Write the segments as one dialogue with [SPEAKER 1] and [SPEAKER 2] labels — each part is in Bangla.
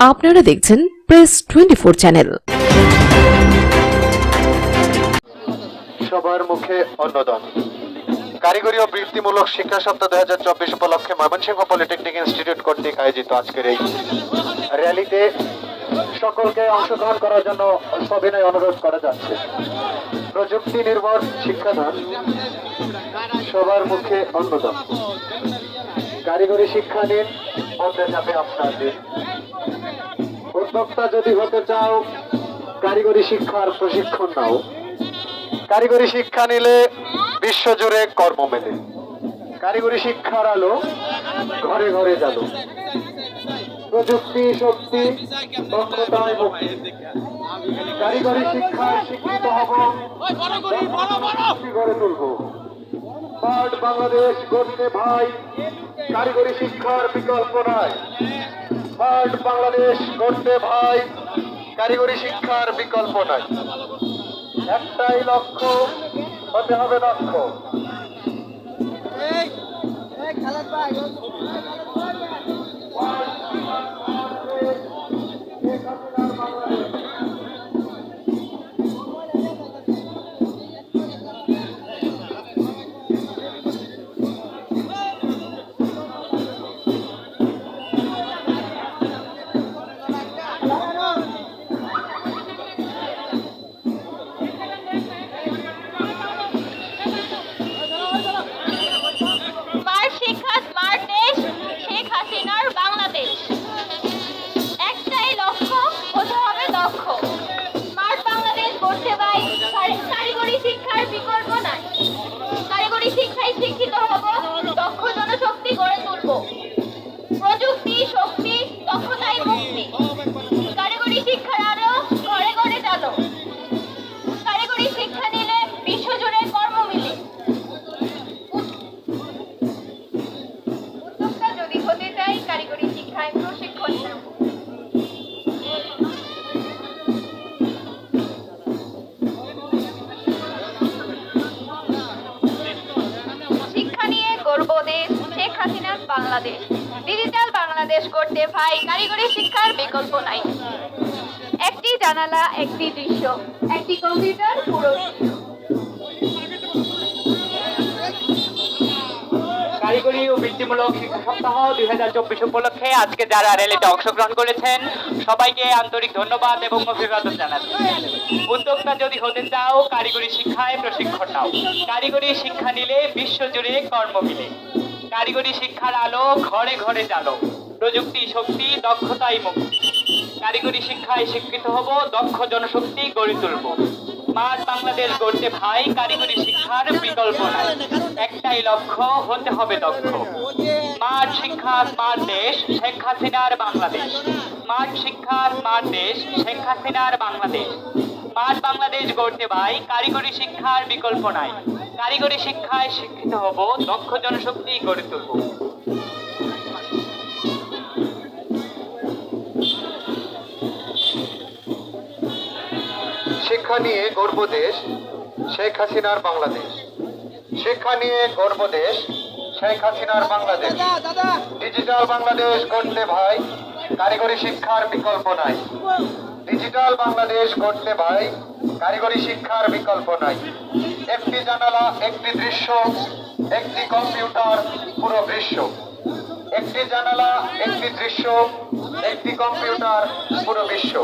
[SPEAKER 1] আপনারা দেখছেন প্রেস টোয়েন্টি ফোর চ্যানেল
[SPEAKER 2] সবার মুখে অন্নদান। কারিগরি ও বৃত্তিমূলক শিক্ষা সপ্তাহ দুই হাজার চব্বিশ উপলক্ষে ময়মনসিংহ পলিটেকনিক ইনস্টিটিউট কর্তৃক আয়োজিত আজকের এই র্যালিতে সকলকে অংশগ্রহণ করার জন্য সবিনয় অনুরোধ করা যাচ্ছে। প্রযুক্তি নির্ভর শিক্ষাদান, সবার মুখে অন্নদান। কারিগরি শিক্ষা নিন বলতে যাবে আপনাদের উদ্যোক্তা যদি হতে চাও, কারিগরি শিক্ষার প্রশিক্ষণ নাও। কারিগরি শিক্ষা নিলে বিশ্বজুড়ে কর্ম মেলে। কারিগরি শিক্ষার আলো ঘরে ঘরে জানো প্রযুক্তি, শক্তি কারিগরি শিক্ষায় শিক্ষিত হব। গড়ে তুলব। স্মার্ট বাংলাদেশ গড়তে ভাই, কারিগরি শিক্ষার বিকল্প নাই। স্মার্ট বাংলাদেশ করতে ভাই কারিগরি শিক্ষার বিকল্প নাই। একটাই লক্ষ্য হতে হবে
[SPEAKER 3] স্মার্ট করতে ভাই, কারিগরি শিক্ষার বিকল্প নাই। একটি জানালা, একটি দৃশ্য, একটি কম্পিউটার, পুরো
[SPEAKER 4] কারিগরি শিক্ষা সবাইকে আন্তরিক ধন্যবাদ এবং যদি কারিগরি শিক্ষায় প্রশিক্ষণ কারিগরি শিক্ষা নিলে বিশ্বজুড়ে কর্ম মিলে। কারিগরি শিক্ষার আলো ঘরে ঘরে জালো। প্রযুক্তি শক্তি, দক্ষতাই মুক্তি। কারিগরি শিক্ষায় শিক্ষিত হব, দক্ষ জনশক্তি গড়ে তুলব। স্মার্ট বাংলাদেশ গড়তে ভাই, কারিগরি শিক্ষার বিকল্প নাই। একটাই লক্ষ্য, হতে হবে দক্ষ। স্মার্ট শিক্ষা স্মার্ট দেশ, শেখ হাসিনার বাংলাদেশ। স্মার্ট শিক্ষা স্মার্ট দেশ, শেখ হাসিনার বাংলাদেশ। স্মার্ট বাংলাদেশ গড়তে ভাই, কারিগরি শিক্ষার বিকল্প নাই। কারিগরি শিক্ষায় শিক্ষিত হব, দক্ষ জনশক্তি গড়ে তুলব।
[SPEAKER 2] শিক্ষা নিয়ে গর্ব দেশ শেখ হাসিনার বাংলাদেশ। শিক্ষা নিয়ে গর্ব দেশ শেখ হাসিনার বাংলাদেশ। ডিজিটাল বাংলাদেশ গড়তে ভাই কারিগরি শিক্ষার বিকল্প নাই। ডিজিটাল বাংলাদেশ গড়তে ভাই কারিগরি শিক্ষার বিকল্প নাই। একটি জানালা একটি দৃশ্য একটি কম্পিউটার পুরো বিশ্ব। একটি জানালা একটি দৃশ্য একটি কম্পিউটার পুরো বিশ্ব।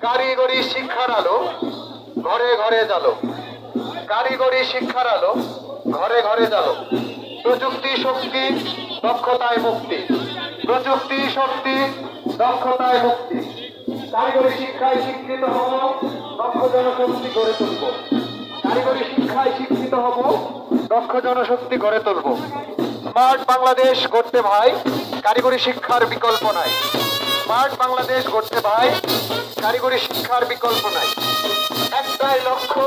[SPEAKER 2] কারিগরি শিক্ষার আলো ঘরে ঘরে জালো কারিগরি শিক্ষার আলো ঘরে ঘরে জালো প্রযুক্তি শক্তি, দক্ষতায় মুক্তি। প্রযুক্তি শক্তি, দক্ষতায় মুক্তি। কারিগরি শিক্ষায় শিক্ষিত হব, দক্ষ জনশক্তি গড়ে তুলব। কারিগরি শিক্ষায় শিক্ষিত হব, দক্ষ জনশক্তি গড়ে তুলব। স্মার্ট বাংলাদেশ গড়তে ভাই, কারিগরি শিক্ষার বিকল্প নাই। স্মার্ট বাংলাদেশ গড়তে ভাই, কারিগরি শিক্ষার বিকল্প নাই। একটাই লক্ষ্য,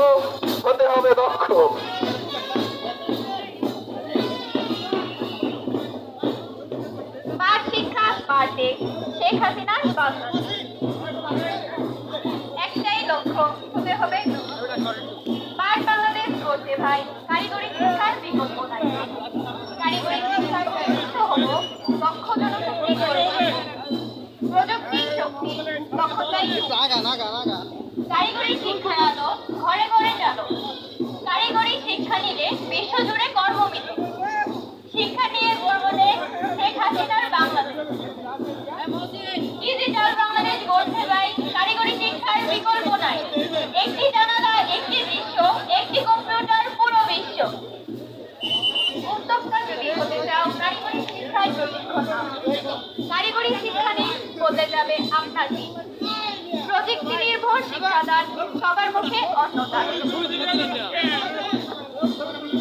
[SPEAKER 2] হতে হবে দক্ষ।
[SPEAKER 3] শিক্ষা শেখ হাসিনার কারিগরি শিক্ষার আলো ঘরে ঘরে চালো কারিগরি শিক্ষা নিলে বিশ্বজুড়ে কর্মমিত শিক্ষা নিয়ে গর্ব দেশ শেখ হাসিনার বাংলাদেশ। ডিজিটাল বাংলাদেশ গড়তে পাই কারিগরি শিক্ষার বিকল্প নাই। একটি জানালা, একটি দৃশ্য একটি কম্পিউটার, পুরো বিশ্ব। যদি হতে চাও কারিগরি শিক্ষায় প্রশিক্ষণ। শিক্ষা নিয়ে বদলে যাবে আপনার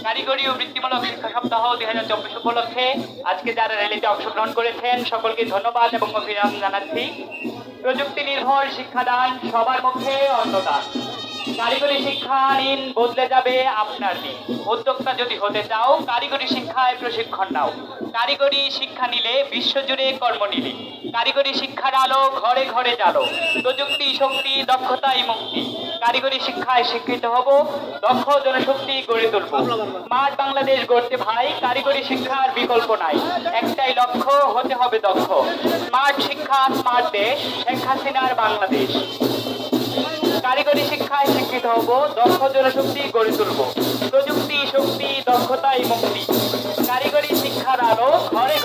[SPEAKER 4] কারিগরি ও বৃত্তিমূলক শিক্ষা সপ্তাহ দুই হাজার চব্বিশ উপলক্ষে আজকে যারা র্যালিতে অংশগ্রহণ করেছেন, সকলকে ধন্যবাদ এবং জানাচ্ছি। প্রযুক্তি নির্ভর শিক্ষাদান সবার মুখে অন্নদান। কারিগরি শিক্ষা বদলে যাবে আপনার দিন। উদ্যোক্তা যদি হতে চাও, কারিগরি শিক্ষায় প্রশিক্ষণ নাও। কারিগরি শিক্ষা নিলে বিশ্বজুড়ে কর্ম নিলে কারিগরি শিক্ষার আলো ঘরে ঘরে জালো। প্রযুক্তি, শক্তি, দক্ষতাই মুক্তি। কারিগরি শিক্ষায় শিক্ষিত হব, দক্ষ জনশক্তি গড়ে তুলব। স্মার্ট বাংলাদেশ গড়তে ভাই, কারিগরি শিক্ষার বিকল্প নাই। একটাই লক্ষ্য, হতে হবে দক্ষ। স্মার্ট শিক্ষা, স্মার্ট দেশ, শেখ হাসিনার বাংলাদেশ। কারিগরি শিক্ষায় শিক্ষিত হব, দক্ষ জনশক্তি গড়ে তুলব। প্রযুক্তি, শক্তি, দক্ষতাই মুক্তি। কারিগরি শিক্ষার আলো ঘরে